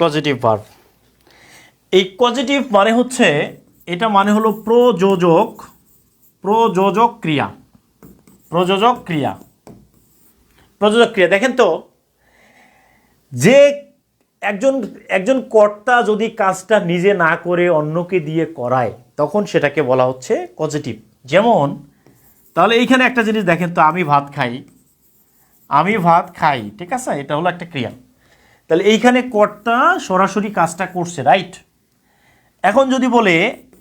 Positive verb এই positive মানে হচ্ছে, এটা মানে হলো প্রযোজক প্রযোজক ক্রিয়া প্রযোজক ক্রিয়া প্রযোজক ক্রিয়া। দেখেন তো, যে একজন একজন কর্তা যদি কাজটা নিজে না করে অন্যকে দিয়ে করায়, তখন সেটাকে বলা হচ্ছে পজিটিভ যেমন, তাহলে এইখানে একটা জিনিস দেখেন তো, আমি ভাত খাই, আমি ভাত খাই, ঠিক আছে? এটা হলো একটা ক্রিয়া। তাহলে এইখানে কর্তা সরাসরি কাজটা করছে রাইট এখন যদি বলে,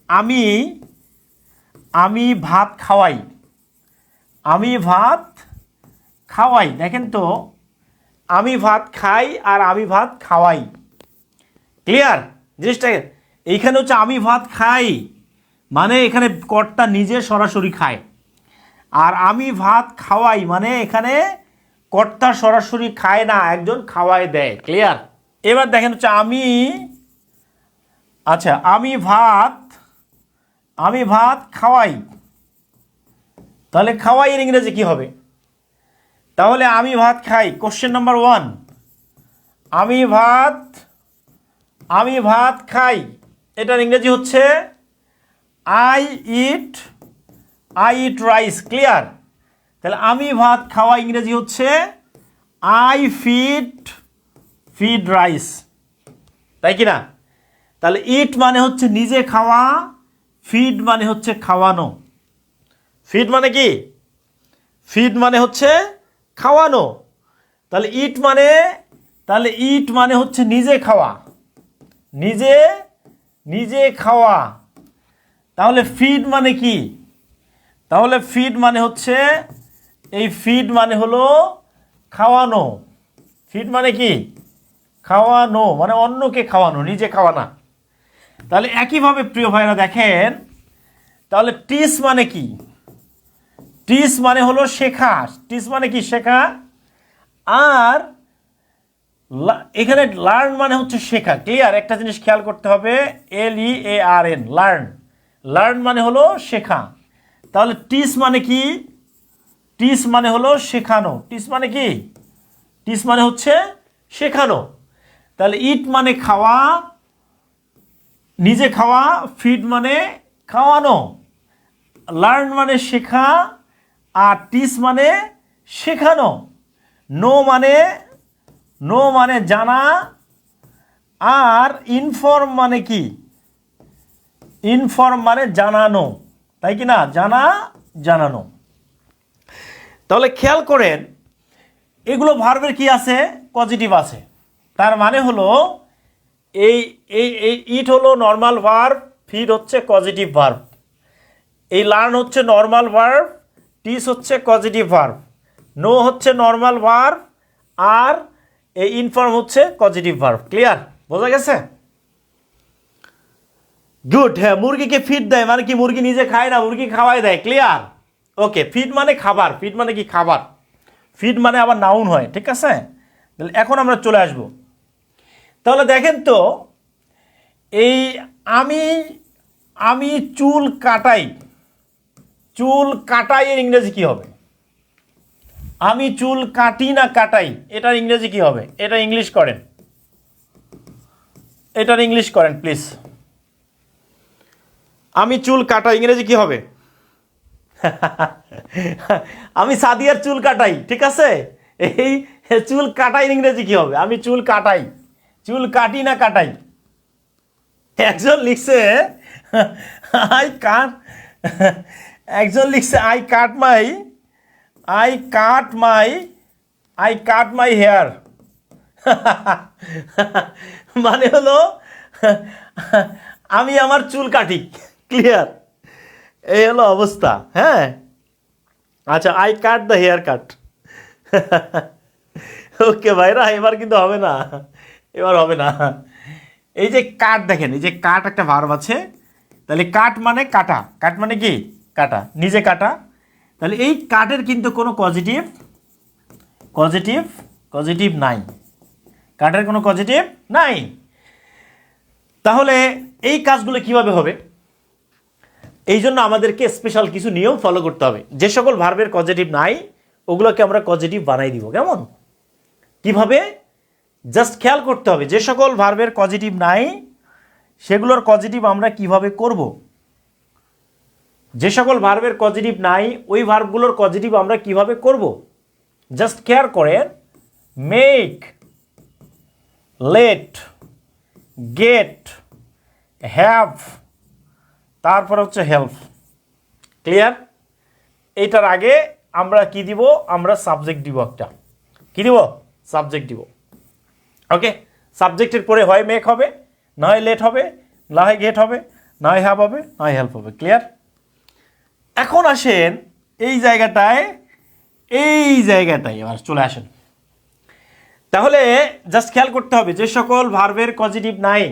আমি আমি ভাত খাওয়াই, আমি ভাত খাওয়াই, দেখেন তো, আমি ভাত খাই আর আমি ভাত খাওয়াই। ক্লিয়ার জিনিসটা এইখানে হচ্ছে আমি ভাত খাই মানে এখানে কর্তা নিজে সরাসরি খায়। আর আমি ভাত খাওয়াই মানে এখানে কর্তা সরাসরি খায় না, একজন খাওয়াই দেয়। ক্লিয়ার এবার দেখেন হচ্ছে আমি আচ্ছা আমি ভাত আমি ভাত খাওয়াই। তাহলে খাওয়াই এর ইংরেজি কি হবে? তাহলে আমি ভাত খাই কোশ্চেন নাম্বার ওয়ান আমি ভাত আমি ভাত খাই। এটার ইংরেজি হচ্ছে I eat I eat rice clear তাহলে আমি ভাত খাওয়া ইংরেজি হচ্ছে আই ফিড ফিড রাইস তাই কি না? তাহলে ইট মানে হচ্ছে নিজে খাওয়া ফিড মানে হচ্ছে খাওয়ানো। ফিড মানে কি? ফিড মানে হচ্ছে খাওয়ানো। তাহলে ইট মানে তাহলে ইট মানে হচ্ছে নিজে খাওয়া। নিজে নিজে খাওয়া। তাহলে ফিড মানে কি? তাহলে ফিড মানে হচ্ছে এই ফিড মানে হলো খাওয়ানো। ফিড মানে কি? খাওয়ানো মানে অন্যকে খাওয়ানো, নিজে খাওয়া না। তাহলে একইভাবে প্রিয় ভাইরা দেখেন, তাহলে টিস মানে কি? টিস মানে হলো শেখা। টিস মানে কি? শেখা। আর এখানে লার্ন মানে হচ্ছে শেখা। ক্লিয়ার একটা জিনিস খেয়াল করতে হবে L E A R N learn learn মানে হলো শেখা। তাহলে টিস মানে কি? টিস মানে হলো শেখানো। টিস মানে কি? টিস মানে হচ্ছে শেখানো। তাহলে ইট মানে খাওয়া, নিজে খাওয়া, ফিড মানে খাওয়ানো। লার্ন মানে শেখা, আর টিস মানে শেখানো। নো মানে নো মানে জানা, আর ইনফর্ম মানে কি? ইনফর্ম মানে জানানো। তাই কি না? জানা, জানানো। তাহলে খেয়াল করেন, এগুলো ভার্বের কি আছে? পজিটিভ আছে। তার মানে হলো, এই এই এই ইট হলো নর্মাল ভার্ব ফিড হচ্ছে পজিটিভ ভার্ব এই লার্ন হচ্ছে নর্মাল ভার্ব টিস হচ্ছে পজিটিভ ভার্ব নো হচ্ছে নর্মাল ভার্ব আর এই ইনফর্ম হচ্ছে পজিটিভ ভার্ব ক্লিয়ার বোঝা গেছে? গুড হ্যাঁ মুরগিকে ফিড দেয় মানে কি মুরগি নিজে খায় না, মুরগি খাওয়াই দেয়। ক্লিয়ার ওকে ফিড মানে খাবার ফিড মানে কি খাবার? ফিড মানে আবার নাউন হয়, ঠিক আছে? তাহলে এখন আমরা চলে আসব। তাহলে দেখেন তো, এই আমি আমি চুল কাটাই। চুল কাটাই এর ইংরেজি কি হবে? আমি চুল কাটি না কাটাই, এটার ইংরেজি কি হবে? এটা ইংলিশ করেন। এটার ইংলিশ করেন প্লিজ আমি চুল কাটাই, ইংরেজি কি হবে? আমি সাদিয়ার চুল কাটাই, ঠিক আছে? এই চুল কাটাই ইংরেজি কি হবে? আমি চুল কাটাই। চুল কাটি না কাটাই? একজন লিখছে, আই কাট একজন লিখছে, I cut my, I cut my, I cut my hair. মানে হলো, আমি আমার চুল কাটি, ক্লিয়ার? এই হলো অবস্থা হ্যাঁ? আচ্ছা I cut the hair cut okay ভাইরা, এবার কিন্তু হবে না, এবার হবে না। এই যে কাট দেখেন, এই যে কাট একটা ভার্ব আছে, তাহলে কাট মানে কাটা কাট মানে কি? কাটা, নিজে কাটা। তাহলে এই কাটের কিন্তু কোনো পজিটিভ পজিটিভ পজিটিভ নাই। কাটের কোনো পজিটিভ নাই। তাহলে এই কাজগুলো কীভাবে হবে? এই জন্য আমাদেরকে স্পেশাল কিছু নিয়ম ফলো করতে হবে। যে সকল ভার্বের পজিটিভ নাই, ওগুলোকে আমরা পজিটিভ বানাই দিব, কেমন? কীভাবে? জাস্ট খেয়াল করতে হবে, যে সকল ভার্বের পজিটিভ নাই, সেগুলোর পজিটিভ আমরা কীভাবে করব? যে সকল ভার্বের পজিটিভ নাই, ওই ভার্বগুলোর পজিটিভ আমরা কীভাবে করব? জাস্ট কেয়ার করেন মেক লেট গেট হ্যাভ তারপর হচ্ছে হেল্প ক্লিয়ার এইটার আগে আমরা কি দিব? আমরা সাবজেক্ট দিব একটা। কি দিব? সাবজেক্ট দিব। ওকে সাবজেক্টের পরে হয় মেক হবে, না হয় লেট হবে, না হয় গেট হবে, না হয় হ্যাভ হবে, না হয় হেল্প হবে। ক্লিয়ার এখন আসেন এই জায়গাটায় এই জায়গাটায় এবার চলে আসেন। তাহলে জাস্ট খেয়াল করতে হবে যে সকল ভার্বের পজিটিভ নাই।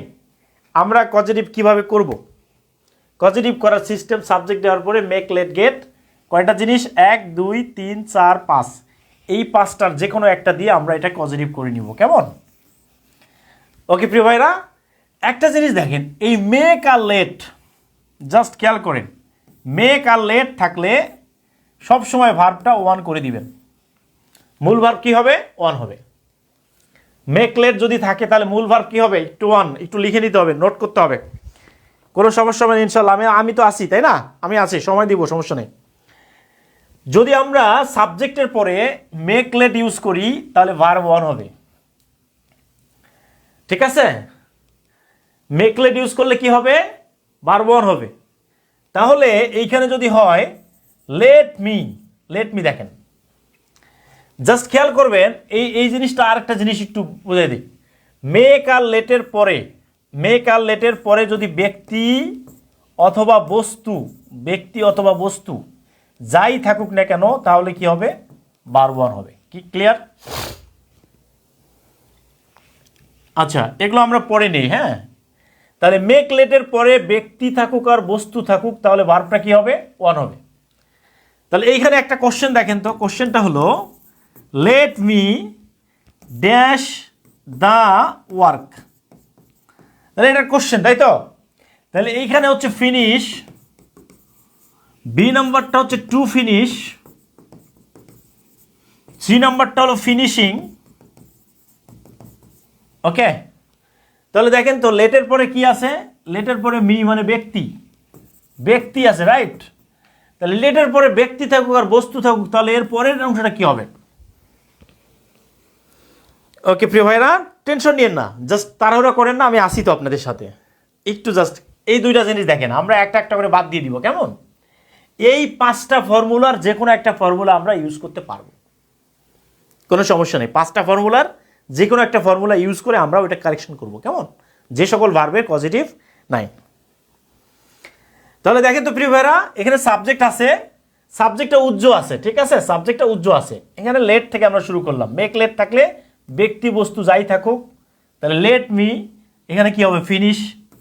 আমরা পজিটিভ কীভাবে করব? পজিটিভ করার সিস্টেম সাবজেক্ট দেওয়ার পরে মেক লেট গেট কয়টা জিনিস? এক, দুই, তিন, চার, পাঁচ। এই পাঁচটার যে কোনো একটা দিয়ে আমরা এটা পজিটিভ করে নিব। কেমন? ওকে প্রিয় ভাইরা, একটা জিনিস দেখেন, এই মেক আর লেট জাস্ট খেয়াল করেন মেক আর লেট থাকলে সব সময় ভার্বটা ওয়ান করে দিবেন। মূল ভার্ব কি হবে? ওয়ান হবে। মেক লেট যদি থাকে, তাহলে মূল ভার্ব কি হবে? একটু ওয়ান একটু লিখে নিতে হবে নোট করতে হবে। কোনো সমস্যা হবে ইনশাল্লাহ আমি আমি তো আছি, তাই না? আমি আছি, সময় দিব, সমস্যা নেই। যদি আমরা সাবজেক্টের পরে মেক লেট ইউজ করি, তাহলে ভার্ব ওয়ান হবে। ঠিক আছে? মেকলেট ইউজ করলে কি হবে? ভার্ব ওয়ান হবে। তাহলে এইখানে যদি হয় লেট মি লেট মি দেখেন। জাস্ট খেয়াল করবেন, এই এই জিনিসটা আরেকটা জিনিস একটু বুঝাই দিই। মেক আর লেটের পরে মেক আর লেটের পরে যদি ব্যক্তি অথবা বস্তু, ব্যক্তি অথবা বস্তু যাই থাকুক না কেন, তাহলে কি হবে? বারবার হবে। কি ক্লিয়ার আচ্ছা এগুলো আমরা পরে নেই হ্যাঁ? তাহলে মেক লেটের পরে ব্যক্তি থাকুক আর বস্তু থাকুক, তাহলে বারবটা কি হবে? ওয়ান হবে। তাহলে এইখানে একটা কোশ্চেন দেখেন তো। কোশ্চেনটা হলো let me dash the work তাহলে এটা কোশ্চেন তাই তো? তাহলে এইখানে হচ্ছে ফিনিশ বি নাম্বারটা হচ্ছে টু ফিনিশ সি নাম্বারটা হলো ফিনিশিং ওকে তাহলে দেখেন তো লেটের পরে কি আছে? লেটের পরে মি মানে ব্যক্তি। ব্যক্তি আছে রাইট তাহলে লেটের পরে ব্যক্তি থাকুক আর বস্তু থাকুক, তাহলে এর পরের অংশটা কি হবে? ওকে প্রিয় ভাইরা টেনশন নিয়েন না জাস্ট তাড়াহুড়া করেন না, আমি আসি তো আপনাদের সাথে। একটু জাস্ট এই দুইটা জিনিস দেখেন, আমরা একটা একটা করে বাদ দিয়ে দিব, কেমন? এই পাঁচটা ফর্মুলার যে কোনো একটা ফর্মুলা আমরা ইউজ করতে পারব। কোনো সমস্যা নেই, পাঁচটা ফর্মুলার যে কোনো একটা ফর্মুলা ইউজ করে আমরা ওইটা কারেকশন করব, কেমন? যে সকল ভার্বের পজিটিভ নাই। তাহলে দেখেন তো প্রিয় ভাইরা, এখানে সাবজেক্ট আছে সাবজেক্টটা উজ্জ্ব আছে, ঠিক আছে? সাবজেক্টটা উজ্জ্ব আছে। এখানে লেট থেকে আমরা শুরু করলাম। মেক লেট থাকলে ব্যক্তি বস্তু যাই থাকুক তাহলে লেট মি এখানে কি হবে? ফিনিশ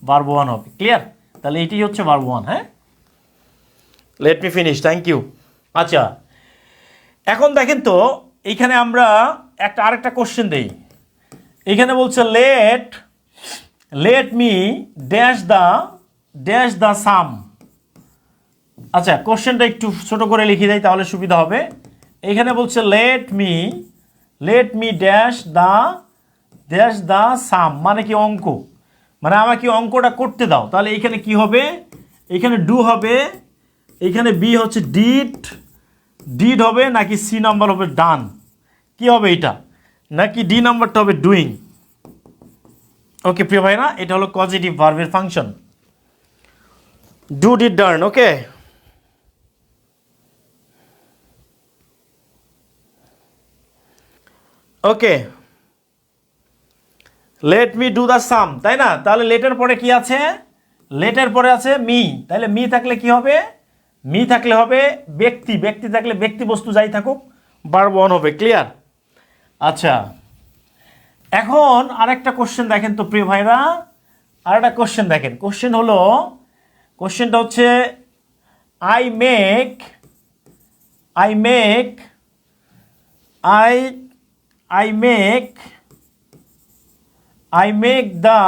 ভার্ব ওয়ান হবে। ক্লিয়ার তাহলে এটি হচ্ছে ভার্ব ওয়ান হ্যাঁ? Let me finish thank you আচ্ছা এখন দেখেন তো এইখানে আমরা একটা আরেকটা কোশ্চেন দেই। এখানে বলছে let let me dash the dash the sum আচ্ছা কোশ্চেনটা একটু ছোট করে লিখে দেয় তাহলে সুবিধা হবে। এখানে বলছে let me let me dash the dash the sum মানে কি অঙ্ক? মানে আমাকে অঙ্কটা করতে দাও। তাহলে এখানে কি হবে? এখানে ডু হবে। এখানে বি হচ্ছে ডিট ডিড হবে নাকি সি নাম্বার হবে ডান কি হবে এটা? নাকি ডি নাম্বারটা হবে ডুইং ওকে প্রিয় ভাইরা, এটা হলো পজিটিভ ভার্বের function do did done okay okay let me do the sum তাই না? তাহলে লেটের পরে কি আছে? লেটের পরে আছে মি তাহলে মি থাকলে কি হবে? মি থাকলে হবে ব্যক্তি। ব্যক্তি থাকলে ব্যক্তি বস্তু যাই থাকুক বার বন হবে ক্লিয়ার আচ্ছা। এখন আরেকটা কোশ্চেন দেখেন তো প্রিয় ভাইরা। আরেকটা কোশ্চেন দেখেন। কোশ্চেন হলো কোশ্চেনটা হচ্ছে I make I make I I make I make the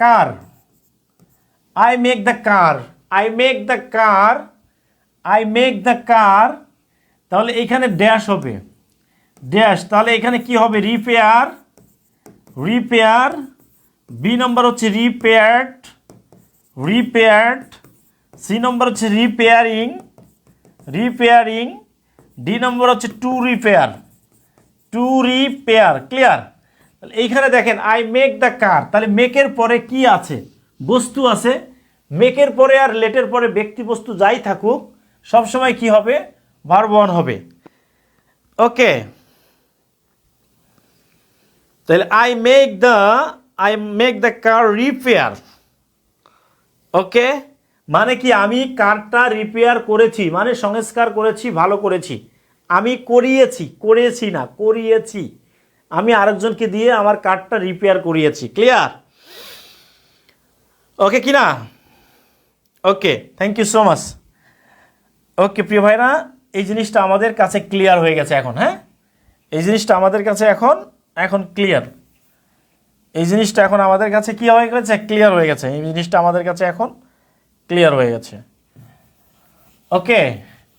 car I make the car I make the car I make the car তাহলে এখানে ড্যাশ হবে। ড্যাশ তাহলে এখানে কি হবে? রিপেয়ার রিপেয়ার বি নম্বর হচ্ছে রিপেয়ার্ড রিপেয়ার্ড সি নম্বর হচ্ছে repairing repairing D number হচ্ছে to repair to repair clear তাহলে এইখানে দেখেন আই মেক দ্য কার তাহলে মেকের পরে কি আছে? বস্তু আছে। মেকের পরে আর লেটের পরে ব্যক্তি বস্তু যাই থাকুক, সবসময় কি হবে? ভার্বন হবে। ওকে। তাহলে I make the I make the car repair okay? মানে কি আমি কারটা রিপেয়ার করেছি মানে সংস্কার করেছি, ভালো করেছি। আমি করিয়েছি, করেছি না, করিয়েছি। আমি আরেকজনকে দিয়ে আমার কার্ডটা রিপেয়ার করিয়েছি। ক্লিয়ার ওকে কি না okay thank you so much okay প্রিয় ভাইরা, এই জিনিসটা আমাদের কাছে ক্লিয়ার হয়ে গেছে এখন হ্যাঁ? এই জিনিসটা আমাদের কাছে এখন এখন ক্লিয়ার এই জিনিসটা এখন আমাদের কাছে কী হয়ে গেছে? ক্লিয়ার হয়ে গেছে। এই জিনিসটা আমাদের কাছে এখন ক্লিয়ার হয়ে গেছে। ওকে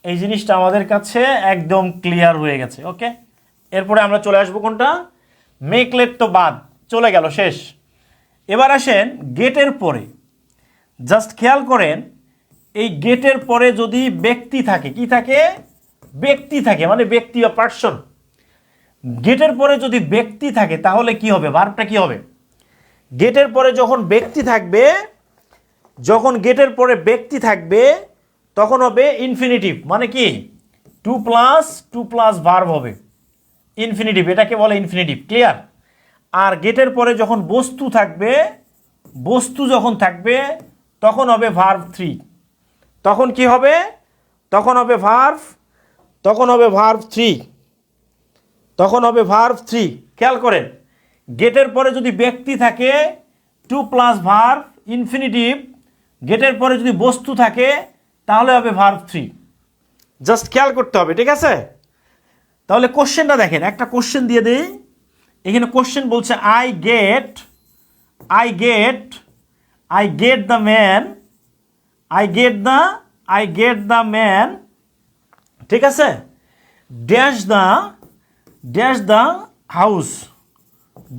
এই জিনিসটা আমাদের কাছে একদম ক্লিয়ার হয়ে গেছে ওকে এরপরে আমরা চলে আসব কোনটা? মেকলেট তো বাদ, চলে গেল, শেষ। এবার আসেন গেটের পরে। জাস্ট খেয়াল করেন, এই গেটের পরে যদি ব্যক্তি থাকে, কি থাকে? ব্যক্তি থাকে মানে ব্যক্তি বা পার্সন গেটের পরে যদি ব্যক্তি থাকে, তাহলে কি হবে? ভার্বটা কি হবে? গেটের পরে যখন ব্যক্তি থাকবে, যখন গেটের পরে ব্যক্তি থাকবে তখন হবে ইনফিনিটিভ মানে কি? To plus to plus verb হবে। ইনফিনিটিভ এটাকে বলে ইনফিনিটিভ ক্লিয়ার আর গেটের পরে যখন বস্তু থাকবে, বস্তু যখন থাকবে, তখন হবে ভার্ভ থ্রি তখন কি হবে? তখন হবে ভার্ভ তখন হবে ভার্ভ থ্রি তখন হবে ভার্ভ থ্রি খেয়াল করেন গেটের পরে যদি ব্যক্তি থাকে টু প্লাস ভার্ভ ইনফিনিটিভ গেটের পরে যদি বস্তু থাকে তাহলে হবে ভার্ভ থ্রি জাস্ট খেয়াল করতে হবে ঠিক আছে? তাহলে কোশ্চেনটা দেখেন একটা কোশ্চেন দিয়ে দিই। এখানে কোশ্চেন বলছে I get I get I get the man I get the I get the man ঠিক আছে? Dash the dash the house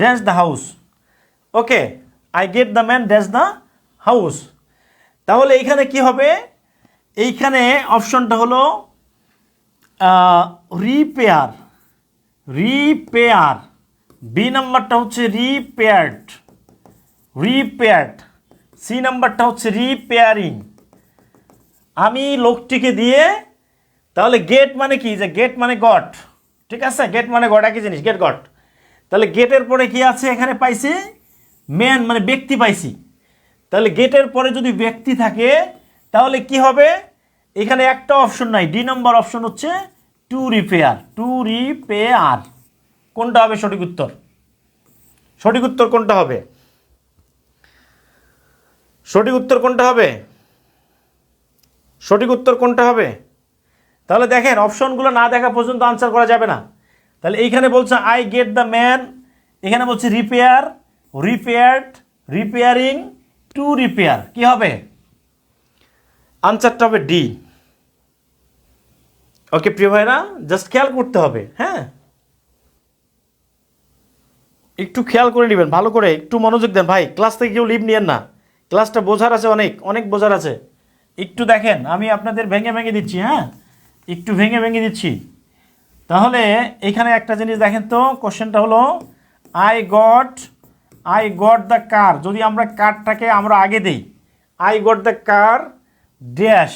dash the house okay I get the man dash the house তাহলে এইখানে কি হবে? এইখানে অপশনটা হলো repair repair B নাম্বারটা হচ্ছে রিপেয়ার্ড রিপেয়ার্ড সি নাম্বারটা হচ্ছে রিপেয়ারিং আমি লোকটিকে দিয়ে, তাহলে গেট মানে কি? যে গেট মানে গট ঠিক আছে? গেট মানে গট একই জিনিস গেট গট তাহলে গেটের পরে কি আছে এখানে পাইছি? ম্যান মানে ব্যক্তি পাইছি। তাহলে গেটের পরে যদি ব্যক্তি থাকে তাহলে কি হবে? এখানে একটা অপশন নাই। ডি নম্বর অপশন হচ্ছে টু রিপেয়ার টু রিপেয়ার কোনটা হবে সঠিক উত্তর? সঠিক উত্তর কোনটা হবে? সঠিক উত্তর কোনটা হবে? সঠিক উত্তর কোনটা হবে? তাহলে দেখেন অপশনগুলো না দেখা পর্যন্ত আনসার করা যাবে না। তাহলে এইখানে বলছে আই গেট দ্য ম্যান এখানে বলছে repair repaired repairing to repair কি হবে? আনসারটা হবে ডি। ওকে, প্রিয় ভাইরা জাস্ট খেয়াল করতে হবে হ্যাঁ? একটু খেয়াল করে নেবেন, ভালো করে একটু মনোযোগ দেন। ভাই ক্লাস থেকে কেউ লিভ নিয়েন না। ক্লাসটা বোঝার আছে অনেক অনেক বোঝার আছে। একটু দেখেন, আমি আপনাদের ভেঙে ভেঙে দিচ্ছি হ্যাঁ? একটু ভেঙে ভেঙে দিচ্ছি। তাহলে এখানে একটা জিনিস দেখেন তো কোশ্চেনটা হলো I got I got the car যদি আমরা কারটাকে আমরা আগে দেই I got the car dash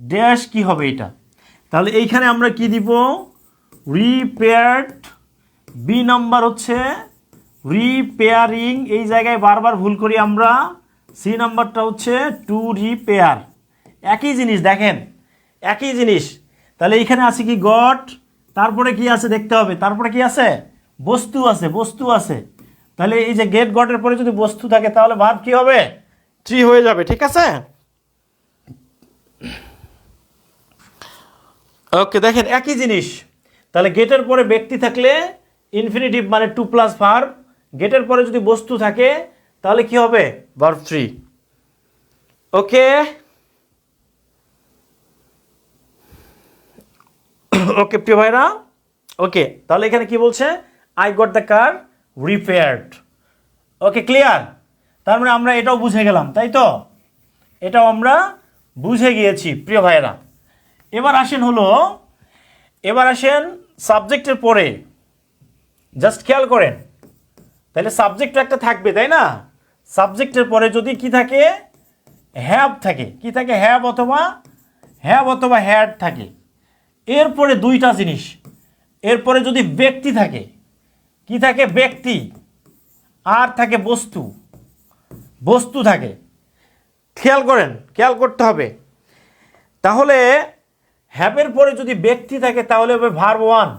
dash কি হবে এটা? তাহলে এইখানে আমরা কি দিব? রিপেয়ার্ড বি নাম্বার হচ্ছে রিপেয়ারিং এই জায়গায় বারবার ভুল করি আমরা। সি নাম্বারটা হচ্ছে টু রিপেয়ার একই জিনিস, দেখেন, একই জিনিস। তাহলে এইখানে আছে কি গট তারপরে কি আছে দেখতে হবে। তারপরে কি আছে? বস্তু আছে বস্তু আছে। তাহলে এই যে গেট গটের পরে যদি বস্তু থাকে, তাহলে ভাব কি হবে? ট্রি হয়ে যাবে, ঠিক আছে? ওকে, দেখেন একই জিনিস। তাহলে গেটের পরে ব্যক্তি থাকলে ইনফিনিটিভ মানে টু প্লাস ভার্ব গেটের পরে যদি বস্তু থাকে, তাহলে কি হবে? Verb three okay? ওকে, প্রিয় ভাইরা? ওকে, তাহলে এখানে কি বলছে? I got the car repaired okay clear তার মানে আমরা এটাও বুঝে গেলাম, তাই তো? এটাও আমরা বুঝে গিয়েছি, প্রিয় ভাইয়েরা এবার আসেন হলো, এবার আসেন সাবজেক্টের পরে। জাস্ট খেয়াল করেন। তাহলে সাবজেক্ট একটা থাকবে, তাই না? সাবজেক্টের পরে যদি কি থাকে? হ্যাভ থাকে। কি থাকে? হ্যাব অথবা হ্যাব অথবা হ্যাড থাকে। এরপরে দুইটা জিনিস। এরপরে যদি ব্যক্তি থাকে, কি থাকে? ব্যক্তি। আর থাকে বস্তু। বস্তু থাকে। খেয়াল করেন, খেয়াল করতে হবে। তাহলে হ্যাপের পরে যদি ব্যক্তি থাকে, তাহলে হবে ভার্ব ওয়ান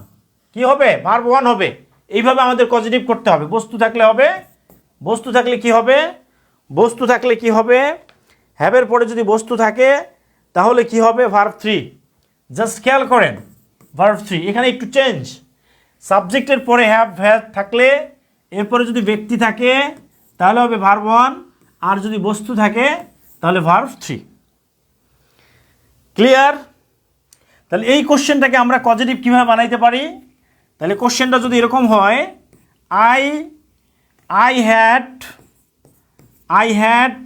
কি হবে? ভার্ব ওয়ান হবে। এইভাবে আমাদের পজিটিভ করতে হবে। বস্তু থাকলে হবে, বস্তু থাকলে কি হবে? বস্তু থাকলে কি হবে? হ্যাপের পরে যদি বস্তু থাকে, তাহলে কি হবে? ভার্ব থ্রি জাস্ট খেয়াল করেন ভার্ব থ্রি এখানে একটু চেঞ্জ সাবজেক্টের পরে হ্যাভ হ্যাভ থাকলে, এরপরে যদি ব্যক্তি থাকে, তাহলে হবে ভার্ব ওয়ান আর যদি বস্তু থাকে, তাহলে ভার্ব থ্রি ক্লিয়ার তাহলে এই কোশ্চেনটাকে আমরা পজিটিভ কীভাবে বানাইতে পারি? তাহলে কোশ্চেনটা যদি এরকম হয় I I had I had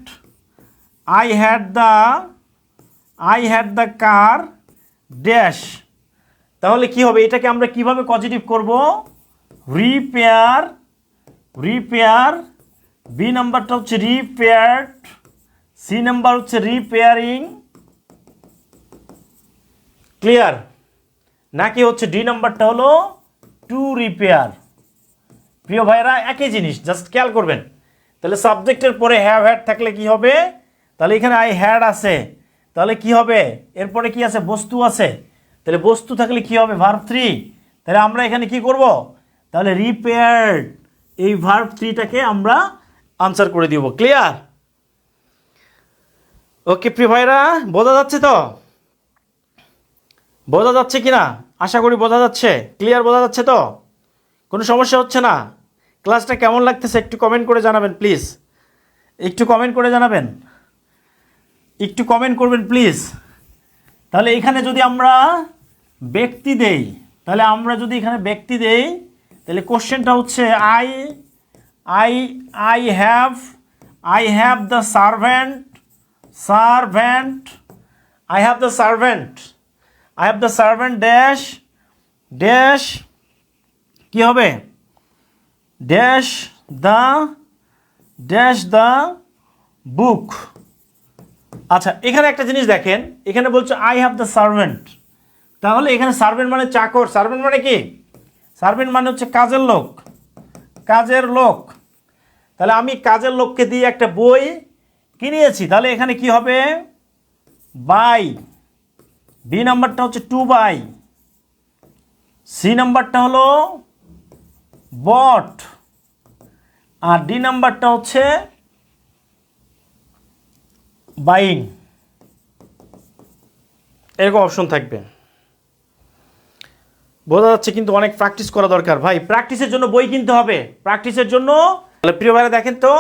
I had the I had the car dash তাহলে কি হবে? এটাকে আমরা কীভাবে পজিটিভ করব? রিপেয়ার রিপেয়ার বি নাম্বারটা হচ্ছে রিপেয়ার্ড সি নাম্বার হচ্ছে রিপেয়ারিং ক্লিয়ার নাকি হচ্ছে ডি নাম্বারটা হলো টু রিপেয়ার প্রিয় ভাইরা একই জিনিস জাস্ট খেয়াল করবেন। তাহলে সাবজেক্টের পরে হ্যাভ হ্যাড থাকলে কি হবে? তাহলে এখানে আই হ্যাড আছে। তাহলে কি হবে? এরপরে কি আছে? বস্তু আছে। তাহলে বস্তু থাকলে কি হবে? ভার্ব থ্রি তাহলে আমরা এখানে কি করব? তাহলে রিপেয়ার্ড এই ভার্ব থ্রিটাকে আমরা আনসার করে দিব। ক্লিয়ার ওকে প্রিয় ভাইরা বোঝা যাচ্ছে তো? বোঝা যাচ্ছে কি না আশা করি বোঝা যাচ্ছে। ক্লিয়ার বোঝা যাচ্ছে তো? কোনো সমস্যা হচ্ছে না? ক্লাসটা কেমন লাগতেছে একটু কমেন্ট করে জানাবেন প্লিজ একটু কমেন্ট করে জানাবেন? একটু কমেন্ট করবেন প্লিজ তাহলে এখানে যদি আমরা ব্যক্তি দেই, তাহলে আমরা যদি এখানে ব্যক্তি দেই, তাহলে কোশ্চেনটা হচ্ছে I I I have I have the servant servant I have the servant I have the servant dash dash কি হবে? Dash the dash the book আচ্ছা এখানে একটা জিনিস দেখেন। এখানে বলছে আই হ্যাভ দ্য সার্ভেন্ট তাহলে এখানে সার্ভেন্ট মানে চাকর। সার্ভেন্ট মানে কি? সার্ভেন্ট মানে হচ্ছে কাজের লোক। কাজের লোক। তাহলে আমি কাজের লোককে দিয়ে একটা বই কিনিয়েছি তাহলে এখানে কি হবে? বাই বি নাম্বারটা হচ্ছে টু বাই সি নাম্বারটা হলো বট। আর ডি নাম্বারটা হচ্ছে বাইং এরকম অপশন থাকবে। বোঝা যাচ্ছে কিন্তু অনেক প্র্যাকটিস করা দরকার। ভাই প্র্যাকটিসের জন্য বই কিনতে হবে। প্র্যাকটিসের জন্য, তাহলে প্রিয় ভাইরা দেখেন তো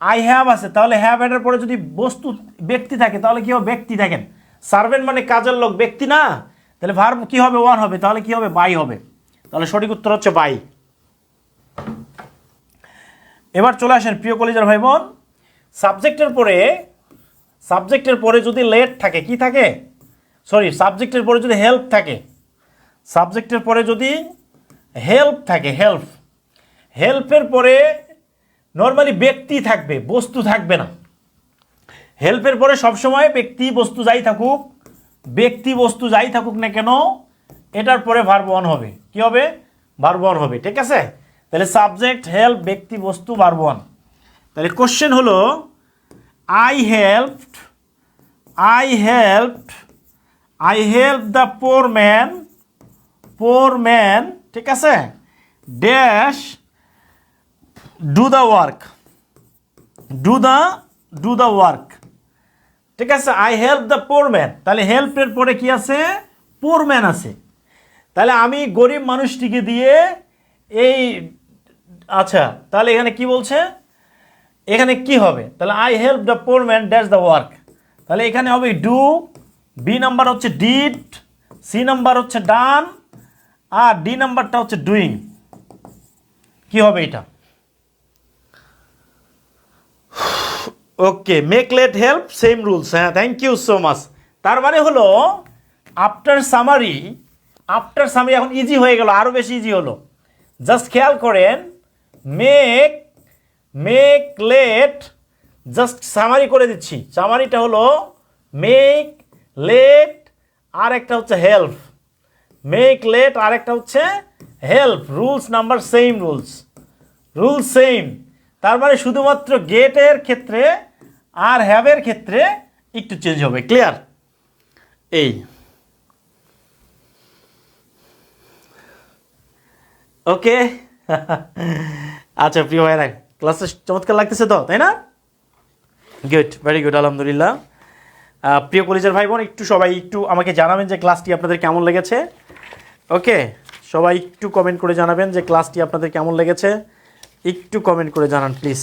আই হ্যাভ আছে। তাহলে হ্যাভ এটার পরে যদি বস্তু, ব্যক্তি থাকে, তাহলে কি হবে? ব্যক্তি থাকেন সার্ভেন্ট মানে কাজের লোক, ব্যক্তি না। তাহলে ভার্ব কি হবে? ওয়ান হবে। তাহলে কি হবে? বাই হবে। তাহলে সঠিক উত্তর হচ্ছে বাই এবার চলে আসেন প্রিয় কলেজের ভাই বোন সাবজেক্টের পরে সাবজেক্টের পরে যদি লেট থাকে, কি থাকে? সরি সাবজেক্টের পরে যদি হেল্প থাকে সাবজেক্টের পরে যদি হেল্প থাকে হেল্প হেল্পের পরে নর্মালি ব্যক্তি থাকবে, বস্তু থাকবে না। হেল্পের পরে সবসময় ব্যক্তি বস্তু যাই থাকুক, ব্যক্তি বস্তু যাই থাকুক না কেন, এটার পরে ভার্ব ওয়ান হবে। কি হবে? ভার্ব ওয়ান হবে, ঠিক আছে? তাহলে সাবজেক্ট হেল্প ব্যক্তি, বস্তু ভার্ব ওয়ান তাহলে কোশ্চেন হলো I helped I helped I help the poor man poor man ঠিক আছে? Dash do the work do the do the work ঠিক আছে I help the poor man তাহলে হেল্পের পরে কি আছে? পোর ম্যান আছে। তাহলে আমি গরিব মানুষটিকে দিয়ে এই আচ্ছা তাহলে এখানে কি বলছে? এখানে কি হবে? তাহলে I help the poor man dash the work তাহলে এখানে হবে ডু বি নাম্বার হচ্ছে ডিড সি নাম্বার হচ্ছে ডান আর ডি নাম্বারটা হচ্ছে ডুইং কি হবে এটা? Okay make let help same rules হ্যাঁ থ্যাংক ইউ সো মাচ তার মানে হলো আফটার সামারি আফটার সামারি এখন ইজি হয়ে গেল আরও বেশি ইজি হলো। জাস্ট খেয়াল করেন make make let just summary করে দিচ্ছি। সামারিটা হলো মেক লেট আর একটা হচ্ছে হেল্প মেক লেট আর একটা হচ্ছে help rules number same rules rules same তার মানে শুধুমাত্র গেটের ক্ষেত্রে আর হ্যাভের ক্ষেত্রে একটু চেঞ্জ হবে ক্লিয়ার এই। ওকে আচ্ছা প্রিয় ভাইরা ক্লাসে চমৎকার লাগতেছে তো, তাই না? গুড ভেরি গুড আলহামদুলিল্লাহ। প্রিয় কলেজের ভাই বোন একটু সবাই একটু আমাকে জানাবেন যে ক্লাসটি আপনাদের কেমন লেগেছে। ওকে সবাই একটু কমেন্ট করে জানাবেন যে ক্লাসটি আপনাদের কেমন লেগেছে। একটু কমেন্ট করে জানান প্লিজ